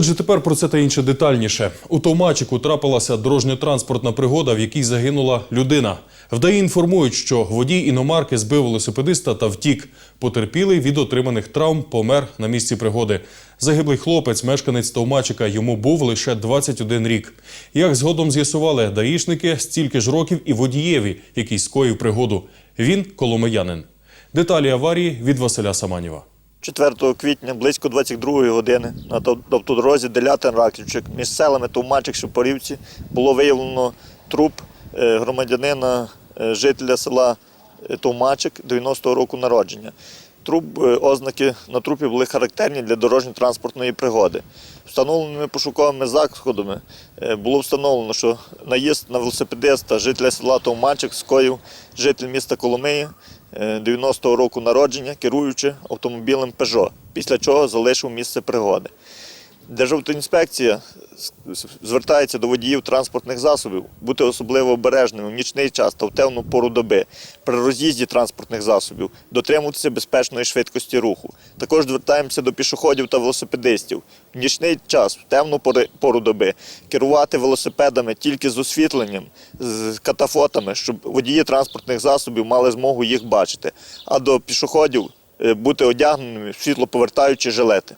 Отже, тепер про це та інше детальніше. У Товмачику трапилася дорожньо-транспортна пригода, в якій загинула людина. Вдаї інформують, що водій іномарки збив велосипедиста та втік. Потерпілий від отриманих травм помер на місці пригоди. Загиблий хлопець, мешканець Товмачика, йому був лише 21 рік. Як згодом з'ясували даїшники, стільки ж років і водієві, який скоїв пригоду. Він коломиянин. Деталі аварії від Василя Саманіва. 4 квітня близько 22 години на автодорозі Делятин Раківчик між селами Товмачик, Шепорівці було виявлено труп е, громадянина, е, жителя села е, Товмачик 90-го року народження. Труп, е, ознаки на трупі були характерні для дорожньо-транспортної пригоди. Встановленими пошуковими заходами е, було встановлено, що наїзд на велосипедиста жителя села Товмачик скоїв житель міста Коломиї е, 90-го року народження, керуючи автомобілем Peugeot, після чого залишив місце пригоди. Державтоінспекція звертається до водіїв транспортних засобів бути особливо обережними в нічний час та в темну пору доби при роз'їзді транспортних засобів, дотримуватися безпечної швидкості руху. Також звертаємося до пішоходів та велосипедистів в нічний час, в темну пору доби, керувати велосипедами тільки з освітленням, з катафотами, щоб водії транспортних засобів мали змогу їх бачити. А до пішоходів е, бути одягненими в світлоповертаючі жилети.